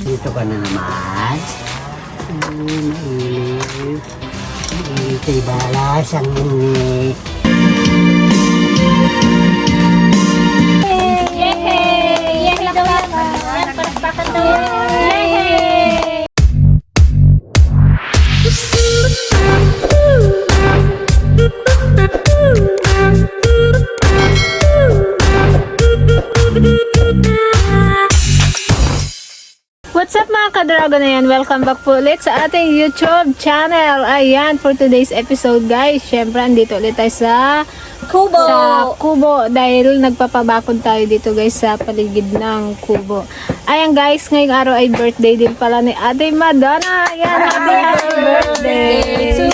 Dito ka na naman. Oh, mainit. Mainit ay balas ang init. Yay! Yay daw yan. Yan, palakpakan daw yan. Yay! Up mga ka-dragon na yan? Welcome back po ulit sa ating YouTube channel. Ayan, for today's episode guys, syempre andito ulit tayo sa Kubo! sa kubo dahil nagpapabakod tayo dito guys sa paligid ng kubo. Ayan guys, ngayong araw ay birthday din pala ni Ate Madonna. Ayan, happy, happy birthday! To you!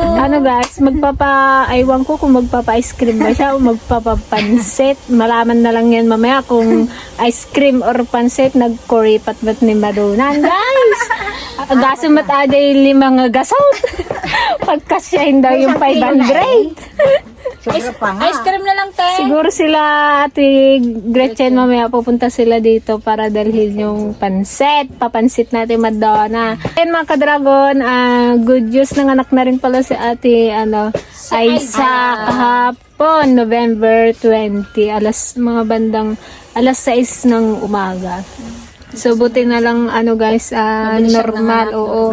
Ano guys, magpapa, aywan ko kung magpapa-ice cream ba siya o magpapa-pansit. Malaman na lang yan mamaya kung ice cream or pansit, nagkuripat ba't ni Madonna. Guys, gasumat aday limang gasot. Pagkasyahin daw yung 500. Nga. Ice cream na lang, te. Siguro sila ati Gretchen mamaya pupunta sila dito para dalhin yung pansit. Papansit natin Madonna. And mga ka-dragon, ah, good news ng anak na rin pala si ate ano, Aisa kahapon, November 20, alas mga bandang alas 6 ng umaga. So buti na lang ano guys, ah, normal, oo.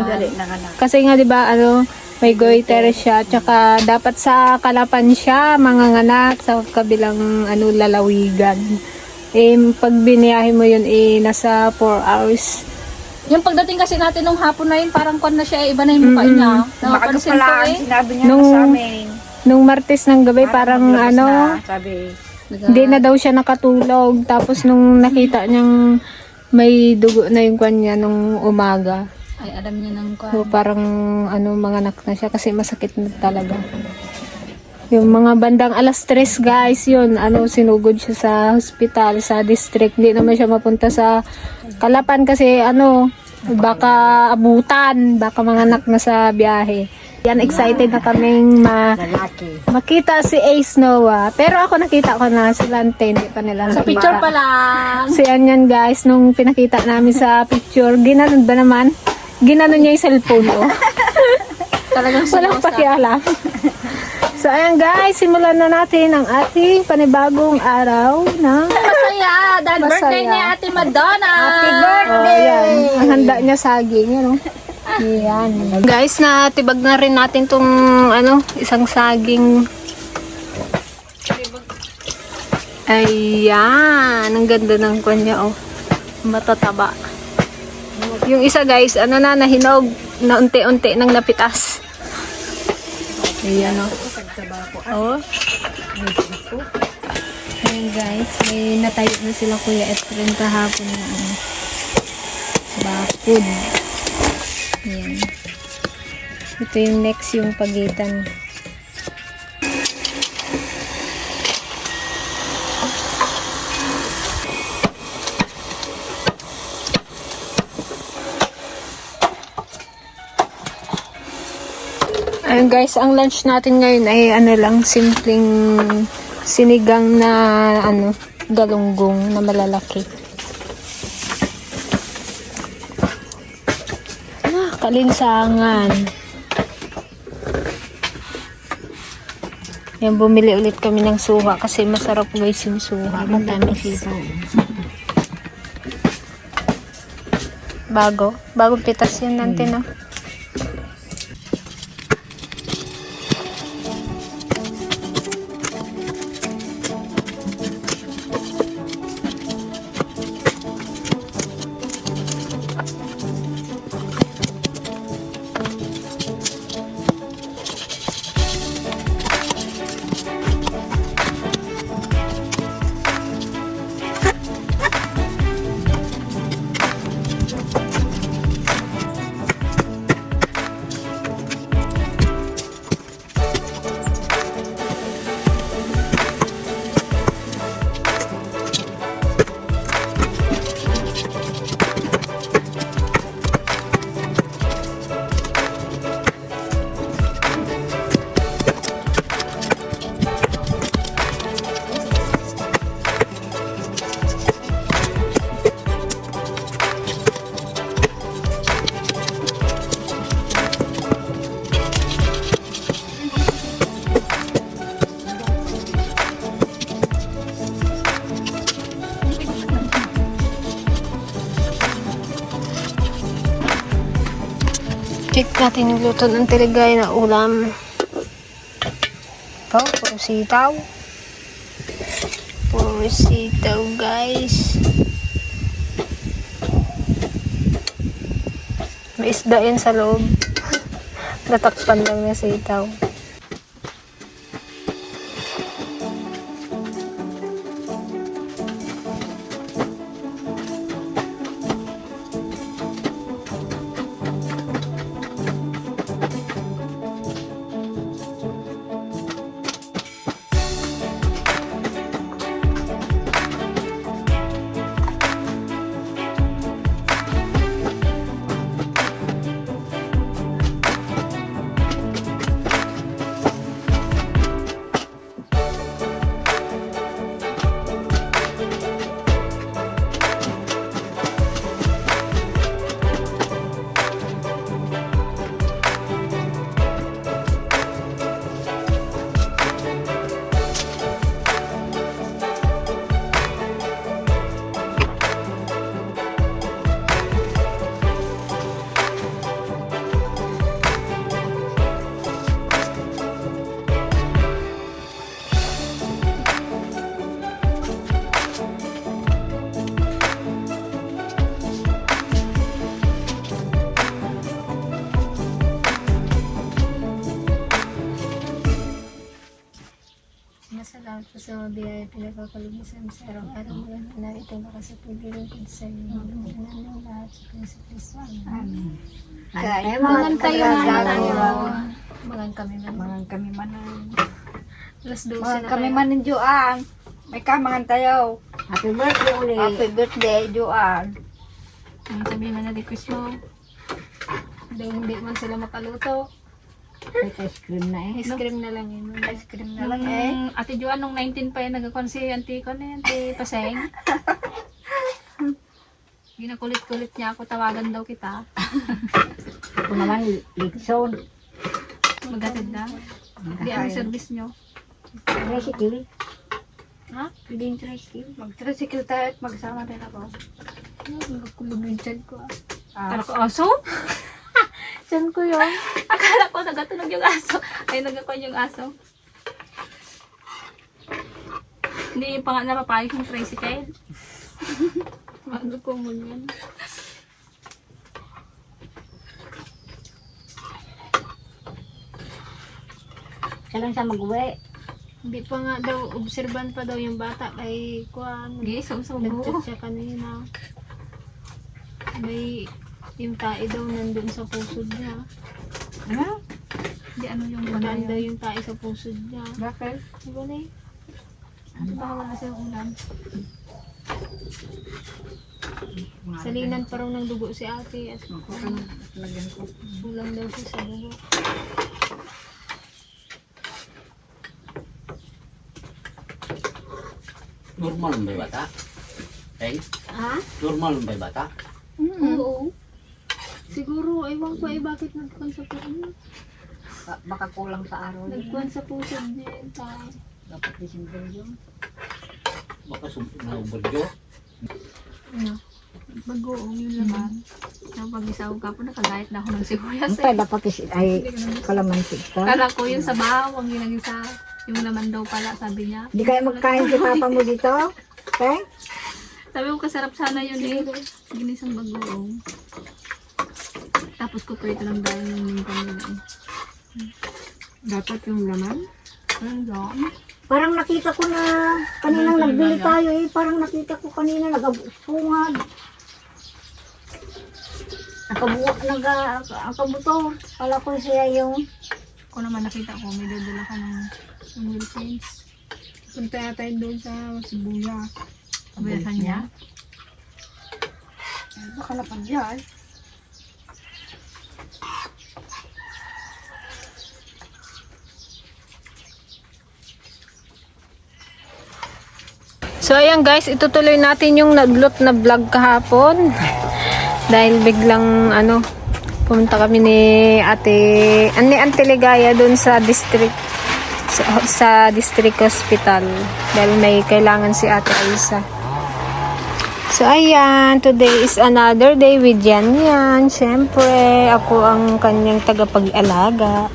Kasi nga 'di ba ano, may goiter siya, tsaka dapat sa kalapan siya, manganganak sa kabilang ano lalawigan. Eh, pag biniyahe mo yun, eh, nasa 4 hours. Yung pagdating kasi natin nung hapon na yun, parang kwan na siya, iba na yung mukha niya. Maaga Napapansin pala ko eh. sinabi niya Nung- sa amin. Nung Martes ng gabi, parang maglabas ano, na, sabi. hindi na daw siya nakatulog. Tapos nung nakita niyang may dugo na yung kanya nung umaga. Ay, alam niya ng kwan. So, parang ano, mga anak na siya kasi masakit na talaga. Yung mga bandang alas tres guys, yun, ano, sinugod siya sa hospital, sa district. Hindi naman siya mapunta sa Kalapan kasi ano, baka abutan, baka mga anak na sa biyahe. Yan, excited na kaming ma Lalaki. makita si Ace Noah. Pero ako nakita ko na sila ante, hindi pa nila Sa nakita. picture pa lang. So yan yan guys, nung pinakita namin sa picture, ginanon ba naman? Ginanon niya yung cellphone ko. Talagang Walang pakialam. So ayan guys, simulan na natin ang ating panibagong araw ng Masaya! Dahil Masaya. birthday ni Ate Madonna! Happy Oh, ayan. Ang handa niya saging, yun oh. Ayan. Guys, natibag na rin natin tong ano, isang saging. Ayan, ang ganda ng kanya oh. Matataba. Yung isa guys, ano na, nahinog na unti-unti nang napitas. Ayan oh. Oh. Ayan guys, may natayo na sila Kuya Efren kahapon na ano, bakod. Ayan. Ito yung next yung pagitan. Ayun guys, ang lunch natin ngayon ay ano lang, simpleng sinigang na ano, galunggong na malalaki. Ah, kalinsangan. Yan, bumili ulit kami ng suha kasi masarap guys yung suha. Matamis. Bago. Bagong pitas yun natin, no? Natin yung luto ng tiligay na ulam. Ito, puro sitaw. Puro sitaw, guys. May isda yan sa loob. Natakpan lang na sitaw. Pinagkakalubisan sa araw-araw mula na ito makasapagilin ko sa iyo. Mga ng lahat sa Kristo Kristo. Amen. Kaya Mangan tayo. Mangan kami man. Mangan kami manan. Alas 12 Mangan na kami manan Joan. May kamangan tayo. Happy birthday ulit. Happy birthday Joan. Ang sabihin na na request mo. Daw hindi man sila makaluto. May ice cream na eh. Ice cream na lang yun. Ice cream na lang eh. Nung Ate Joan, nung 19 pa yan, nagkakon si Auntie ko na Auntie Paseng. Ginakulit-kulit niya ako, tawagan daw kita. Ako naman, Lixon. Magatid na. Di ang service nyo. Tricycle. Ha? Pwede yung tricycle. Mag-tricycle tayo at magsama din ako. Tiyan ko. ah. Ah, Akala ko, aso? Tiyan ko yun. Akala ko nagatunog yung aso. Ay, nagakon yung aso. Hindi pa nga napapayag yung tricycle. Ano ko mo yan? Lang siya mag-uwi. Hindi pa nga daw, obserban pa daw yung bata kay Kwan. Hindi, sumsubo. Nag-chat siya kanina. May yung tae daw nandun sa pusod niya. ano? Hindi, ano yung Maganda banayo. yung tae sa pusod niya. Bakit? Diba na eh? Baka wala siyang ulam. Salinan pa raw ng dugo si ate at ko. kulang daw siya sa dugo. Normal ba yung bata? Eh? Ha? Normal ba yung bata? Oo. Siguro, ewan ko eh bakit nagkuhan sa pusod. Ba- Baka kulang sa araw niya. Nagkuhan sa pusod niya yung tae. Dapat December yun. Baka sumpit na yung burjo. Ano? Bagoong yung laman. Nang pag-isaw ka po, nakagayat na ako ng sibuyas. Ang tayo dapat is, ay kalamansi ka. Kala ko yung sabaw, ang ginagisa. Yung laman daw pala, sabi niya. Hindi kayo magkain si papa mo dito? Okay? Sabi ko, kasarap sana yun eh. Ginisang bagoong. Tapos ko prito lang dahil yung lingkong nila eh. Dapat yung laman? Lang? Parang nakita ko na kaninang nagbili tayo eh. Parang nakita ko kanina nagabungad. Nakabuo, naga, nakabuto. Kala ko siya yung Ako naman nakita ko, may dadala ka ng, ng Philippines. Punta yata yun doon sa Sibuya. Kabayasan niya. baka napadyan. So ayan guys, itutuloy natin yung naglot na vlog kahapon. Dahil biglang ano, pumunta kami ni Ate, ani Ante Ligaya doon sa district sa, sa district hospital dahil may kailangan si Ate Aisa. So, ayan. Today is another day with Yan Yan. Siyempre, ako ang kanyang tagapag-alaga.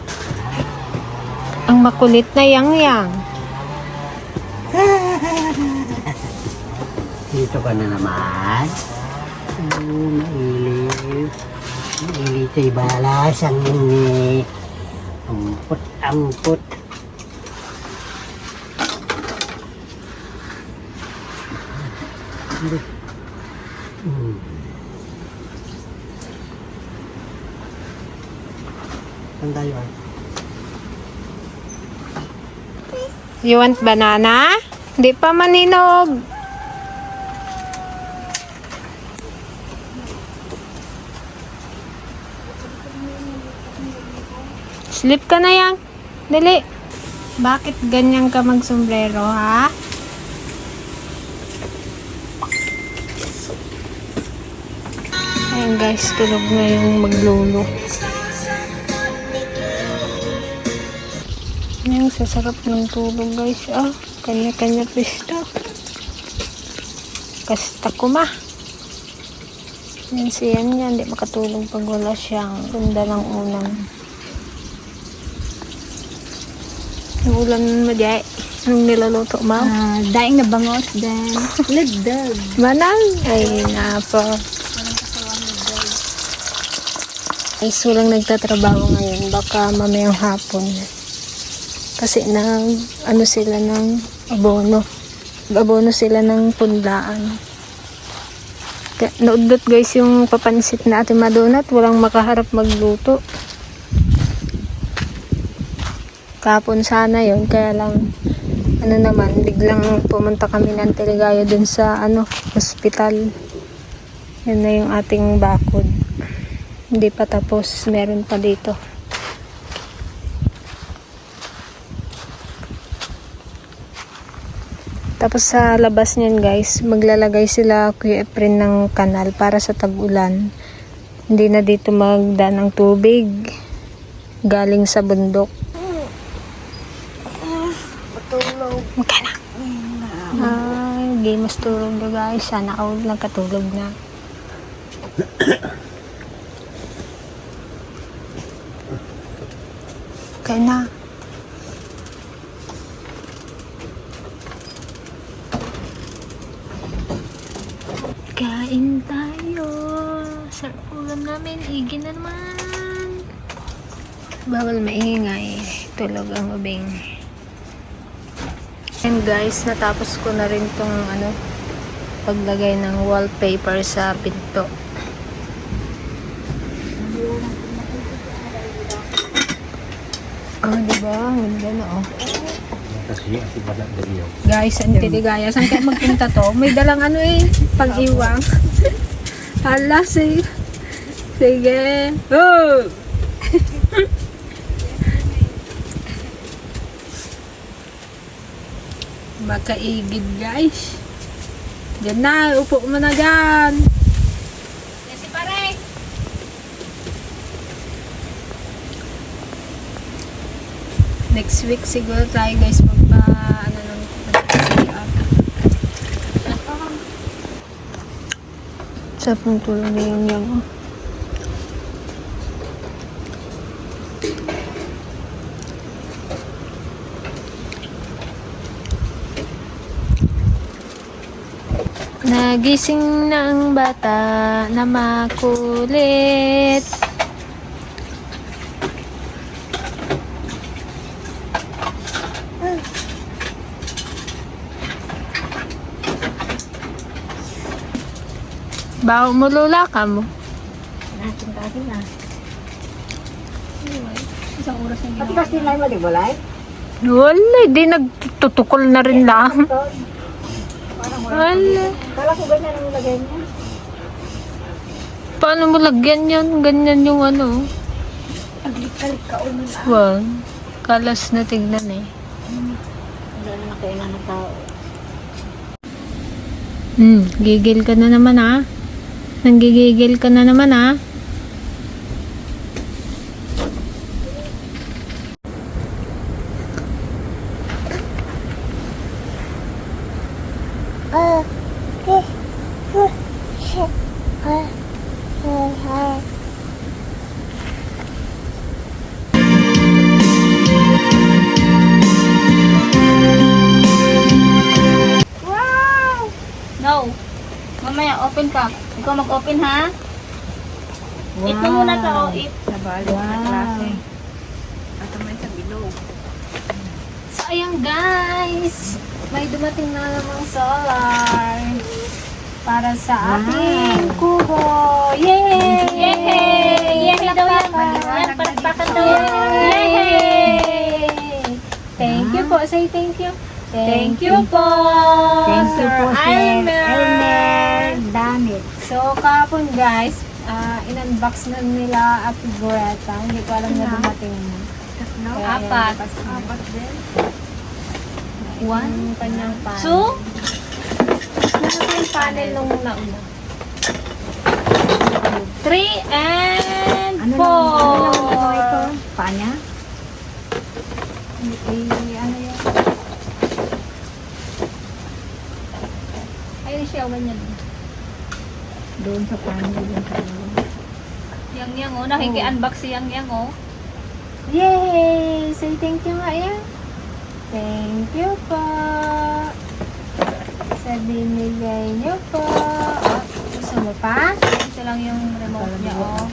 Ang makulit na Yang Yang. Dito ka na naman. Oh, mainit. Mainit ay balas ang init. Amput, amput. Hmm. Saan tayo ah? You want banana? Hindi pa maninog. Sleep ka na yan. Dali. Bakit ganyan ka magsombrero, ha? Ayun guys, tulog na yung maglolo. Yung sasarap ng tulog guys. Ah, kanya-kanya pista. Kasta ko ma. Yan si yan yan. Di makatulog pag wala siyang ganda ng ulam. Yung ulam mo di Anong niluluto mo? Ah, daing na bangos, then ligdag. Manang. Ay, napa. Ay, sulang nagtatrabaho ngayon. Baka mamayang hapon. Kasi nang ano sila ng abono. Abono sila ng pundaan. Naudot guys yung papansit na ate Madonna at walang makaharap magluto. Kapon sana yon kaya lang ano naman, biglang pumunta kami ng Telegayo dun sa ano, hospital. Yan na yung ating bakod. Hindi pa tapos, meron pa dito. Tapos sa labas niyan guys, maglalagay sila Kuya Efren ng kanal para sa tag-ulan. Hindi na dito magdaan ng tubig galing sa bundok. Magkana. Ay, di mas tulog na guys. Sana all nagkatulog na. Kaya na. Kain tayo. Sa ulam namin, igi na naman. Bawal maingay. Tulog ang ubing. Guys, natapos ko na rin tong ano, paglagay ng wallpaper sa pinto. Oh, di ba? Ganda na oh. Guys, ang tiligaya. Saan kaya magpunta to? May dalang ano eh, pang-iwang. Hala, sige. Sige. Oh! Baka igid, guys. Diyan na, upo mo na dyan. Kasi pare. Next week siguro tayo guys magpa ano ng CR. Sarap ng tulog na yung yung Nagising na ang bata na makulit. Bawo mo lula ka mo. Natin tayo na. Isang oras na Pati kasi na ba, Lai? Wala, di nagtutukol na rin lang. Wala. Wala. Kala ko ganyan ang lagay niya. Paano mo lagyan yan? Ganyan yung ano. Aglik-alik ka na. Wow. Kalas na tignan eh. Wala na kailangan ng tao. Hmm, gigil ka na naman ah. Nanggigigil ka na naman ah. wow! No. Mamaya, open ka. Ikaw mag-open, ha? Wow. Eat mo muna ka, o. Eat. Nabalo wow. klase. At may sa bilog. So, ayan, guys. May dumating na namang solar. Para sa ating kubo. Yay! Yay! Yay daw yan. Yan, palakpakan daw yan. Yay! Thank you po. Say thank you. Thank you po. Thank you Sir po, Sir Elmer. Elmer. Damit. So, kapon guys, ah, in-unbox na nila at Goreta. Hindi ko alam na dumating na. No? Kaya Apat. Apat din. One? Kanyang panel. Two? Ano yung panel nung nauna? Three and Ano lang, four. ano lang ano ito? Panya? Eh, ano yun? Ayun siya, ganyan. Doon sa panya. Doon sa Yang yang, oh. Nakiki-unbox si Yang yang, oh. Yay! Say thank you nga. Thank you po. Sa binigay niyo po. Oh, gusto mo pa? Ito lang yung remote niya, oh.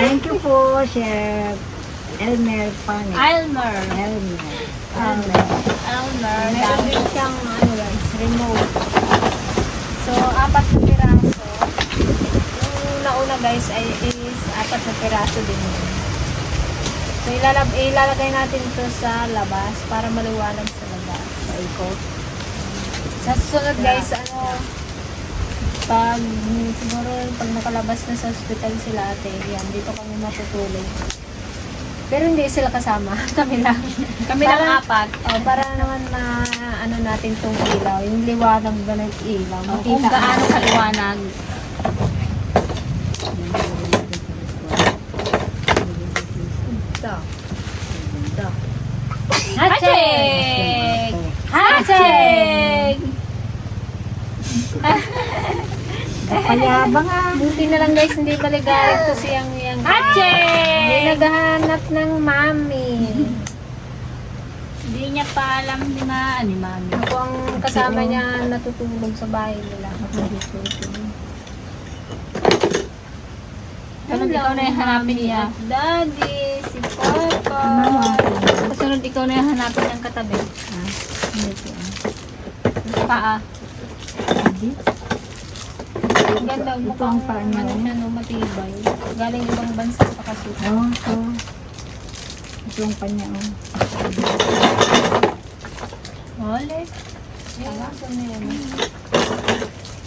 Thank you po, Chef Elmer Panik. Elmer. Elmer. Elmer. Elmer. Meron din siyang ano guys, remote. So, apat na piraso. Yung nauna guys ay is apat na piraso din yun. So, ilalab ilalagay natin to sa labas para maliwanag sa labas. Sa ikot. Sa susunod guys, ano, pag siguro pag nakalabas na sa hospital sila ate, yan, dito kami matutulog. Pero hindi sila kasama. Kami lang. Kami lang Para- apat. Oh, para naman ma ano natin tong ilaw, yung liwanag ba ng ilaw. Oh, kung gaano kaliwanag. Ito. Ito. Hatcheg! Hatcheg! Kapayabang ah. Buti na lang guys, hindi maligalig to siyang yang. Hindi Hatcheg! naghahanap ng mami. Hindi niya pa alam ni ma, ni mami. Ako ang kasama niya natutulog sa bahay nila. Kasunod ikaw na yung hanapin niya. Daddy, si Papa. Kasunod ikaw na yung hanapin ng katabi. Paa. Ang ganda ang paa niya, Ano no, matibay. Galing ibang bansa pa kasi. Oh, ito. Ito ang panya, oh. Hole.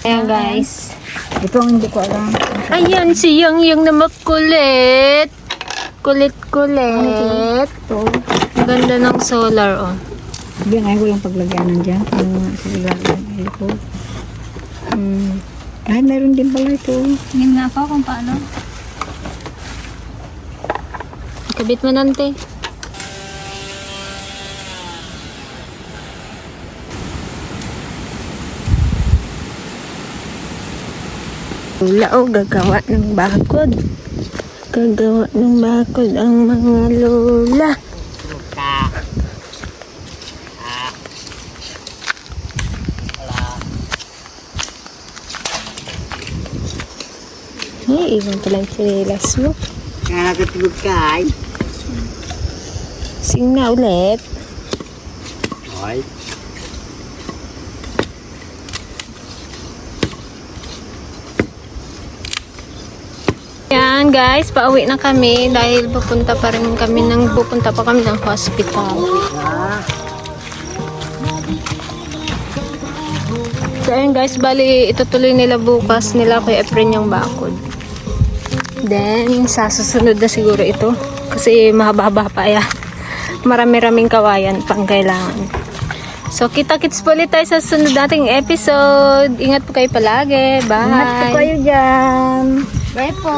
Ayan guys. Ito ang hindi ko alam. Ayan si Yang Yang na makulit. Kulit-kulit. Ito. Ang ganda ng solar oh. Hindi, ngayon ko lang paglagyanan dyan. Ano nga, sige lagyan. Ito. Hmm. Ay, meron din pala ito. Tingin nga ako kung paano. Kabit mo nante. Lola, oh, gagawa ng bakod. Gagawa ng bakod ang mga lola. Iwan pala yung sinilas mo. Kaya nakatulog ka ay. Sing na ulit. Ay. Yan guys, pauwi na kami dahil pupunta pa rin kami ng pupunta pa kami ng hospital. So ayun guys, bali itutuloy nila bukas nila kay Efren yung bakod. Then, sa susunod na siguro ito. Kasi mahaba-haba pa yan. Marami-raming kawayan pang kailangan. So, kita-kits po ulit tayo sa sunod nating episode. Ingat po kayo palagi. Bye! Ingat po kayo dyan. Bye po!